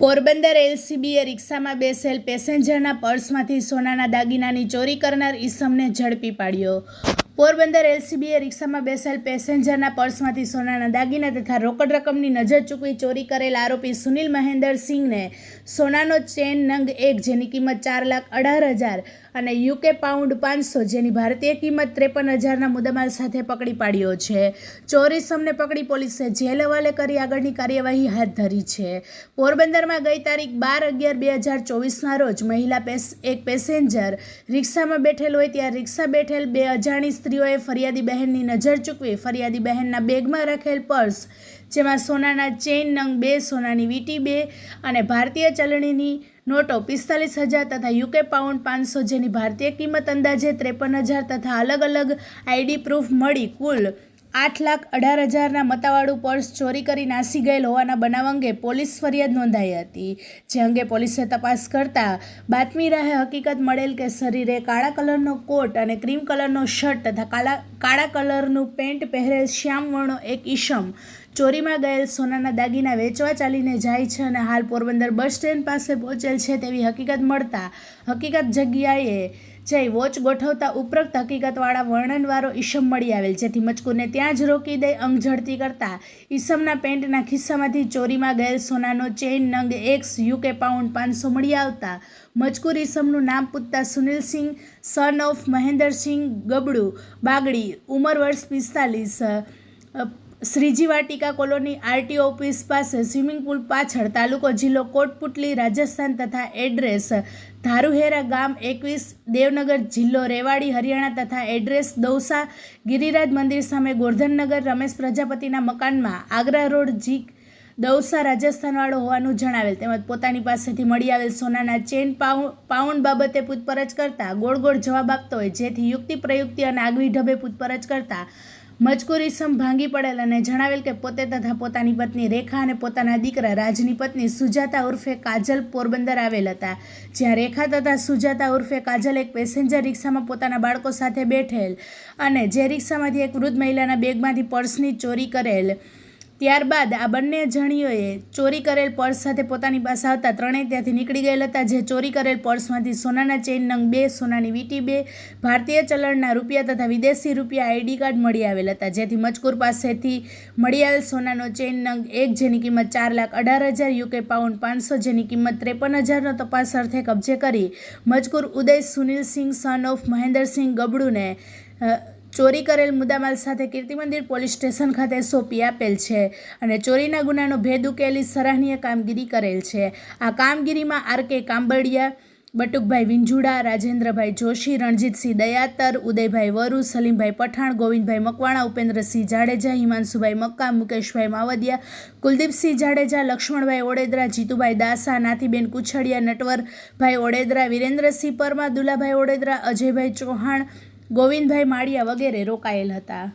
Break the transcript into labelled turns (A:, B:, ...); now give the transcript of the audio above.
A: પોરબંદર એલસીબીએ રિક્ષામાં બેસેલ પેસેન્જરના પર્સમાંથી સોનાના દાગીનાની ચોરી કરનાર ઈસમને ઝડપી પાડ્યો. પોરબંદર એલસીબીએ રિક્ષામાં બેસેલ પેસેન્જરના પર્સમાંથી સોનાના દાગીના તથા રોકડ રકમની નજર ચૂકવી ચોરી કરેલ આરોપી સુનિલ મહેન્દર સિંહને સોનાનો ચેન નંગ એક જેની કિંમત ચાર લાખ અઢાર હજાર અને યુકે પાઉન્ડ પાંચસો જેની ભારતીય કિંમત ત્રેપન હજારના મુદ્દામાલ સાથે પકડી પાડ્યો છે. ચોરી સમને પકડી પોલીસે જેલ હવાલે કરી આગળની કાર્યવાહી હાથ ધરી છે. પોરબંદરમાં ગઈ તારીખ બાર અગિયાર બે હજાર ચોવીસના રોજ મહિલા એક પેસેન્જર રિક્ષામાં બેઠેલ હોય ત્યાં રિક્ષા બેઠેલ બે અજાણી સ્ત્રીઓએ ફરિયાદી બહેનની નજર ચૂકવી ફરિયાદી બહેનના બેગમાં રાખેલ પર્સ, જેમાં સોનાના ચેઇન નંગ બે, સોનાની વીટી બે અને ભારતીય ચલણીની નોટો પિસ્તાલીસ હજાર તથા યુકે પાઉન્ડ પાંચસો જેની ભારતીય કિંમત અંદાજે ત્રેપન હજાર તથા અલગ અલગ આઈડી પ્રૂફ મળી કુલ આઠ લાખ અઢાર હજારના મતાવાળું પર્સ ચોરી કરી નાસી ગયેલ હોવાના બનાવ અંગે પોલીસ ફરિયાદ નોંધાઈ હતી, જે અંગે પોલીસે તપાસ કરતા બાતમી રાહે હકીકત મળેલ કે શરીરે કાળા કલરનો કોટ અને ક્રીમ કલરનો શર્ટ તથા કાળા કાળા કલરનું પેન્ટ પહેરેલ શ્યામ વર્ણો એક ઈશમ. ચોરીમાં ગયેલ સોનાના દાગીના વેચવા ચાલીને જાય છે અને હાલ પોરબંદર બસ સ્ટેન્ડ પાસે પહોંચેલ છે તેવી હકીકત મળતા હકીકત જગ્યાએ જઈ વોચ ગોઠવતા ઉપરોક્ત હકીકતવાળા વર્ણનવાળો ઈસમ મળી આવેલ, જેથી મચકુરને ત્યાં જ રોકી દઈ અંગ ઝડતી કરતા. ઈસમના પેન્ટના ખિસ્સામાંથી ચોરીમાં ગયેલ સોનાનો ચેઇન નંગ એક્સ યુકે પાઉન્ડ પાંચસો મળી આવતા. મજકૂર ઈસમનું નામ પૂછતા સુનિલસિંહ સન ઓફ મહેન્દ્રસિંહ ગબડુ, બાગડી, ઉંમર વર્ષ પિસ્તાલીસ Shriji Vatika colony RTO office પાસે સ્વિમિંગ પુલ પાછળ તાલુકો જિલ્લો કોટપુટલી, રાજસ્થાન તથા એડ્રેસ ધારુહેરા ગામ એકવીસ, દેવનગર જિલ્લો રેવાડી, હરિયાણા તથા એડ્રેસ દૌસા, ગિરિરાજ મંદિર સામે ગોરધનનગર, રમેશ પ્રજાપતિના મકાનમાં, આગ્રા રોડ જી દૌસા રાજસ્થાનવાળો હોવાનું જણાવેલ. તેમજ પોતાની પાસેથી મળી આવેલ સોનાના ચેન પાઉ, પાઉન્ડ બાબતે પૂછપરછ કરતા ગોળ ગોળ જવાબ આપતો હોય, જેથી યુક્તિ પ્રયુક્તિ અને આગવી ઢબે પૂછપરછ કરતા મજકૂર સમ ભાંગી પડેલ અને જણાવેલ કે પોતે તથા પોતાની પત્ની રેખા અને પોતાના દીકરા રાજની પત્ની સુજાતા ઉર્ફે કાજલ પોરબંદર આવેલ હતા. જ્યાં રેખા તથા સુજાતા ઉર્ફે કાજલ એક પેસેન્જર રિક્ષામાં પોતાના બાળકો સાથે બેઠેલ અને જે રિક્ષામાંથી એક વૃદ્ધ મહિલાના બેગમાંથી પર્સની ચોરી કરેલ. ત્યારબાદ આ બંને જણીઓએ ચોરી કરેલ પર્સ સાથે પોતાની પાસે આવતા ત્રણેય ત્યાંથી નીકળી ગયેલ હતા, જે ચોરી કરેલ પર્સમાંથી સોનાના ચેઇન નંગ બે, સોનાની વીટી બે, ભારતીય ચલણના રૂપિયા તથા વિદેશી રૂપિયા આઈડી કાર્ડ મળી આવેલ હતા. જેથી મજકૂર પાસેથી મળી આવેલ સોનાનો ચેઇન નંગ એક જેની કિંમત ચાર લાખ અઢાર હજાર યુકે પાઉન્ડ પાંચસો જેની કિંમત ત્રેપન હજારનો તપાસ અર્થે કબજે કરી મજકૂર ઉદય સુનિલસિંહ સન ઓફ મહેન્દ્રસિંહ ગબડુને ચોરી કરેલ મુદ્દામાલ સાથે કીર્તિમંદિર પોલીસ સ્ટેશન ખાતે સોંપી આપેલ છે અને ચોરીના ગુનાનો ભેદ ઉકેલી સરાહનીય કામગીરી કરેલ છે. આ કામગીરીમાં આર કે કાંબડિયા, બટુકભાઈ વિંજુડા, રાજેન્દ્રભાઈ જોશી, રણજીતસિંહ દયાતર, ઉદયભાઈ વરુ, સલીમભાઈ પઠાણ, ગોવિંદભાઈ મકવાણા, ઉપેન્દ્રસિંહ જાડેજા, હિમાંશુભાઈ મક્કા, મુકેશભાઈ માવદિયા, કુલદીપસિંહ જાડેજા, લક્ષ્મણભાઈ ઓડેદરા, જીતુભાઈ દાસા, નાથીબેન કુછડિયા, નટવરભાઈ ઓડેદરા, વિરેન્દ્રસિંહ પરમા દુલાભાઈ ઓડેદરા, અજયભાઈ ચૌહાણ ગોવિંદભાઈ માળિયા વગેરે રોકાયેલ હતા.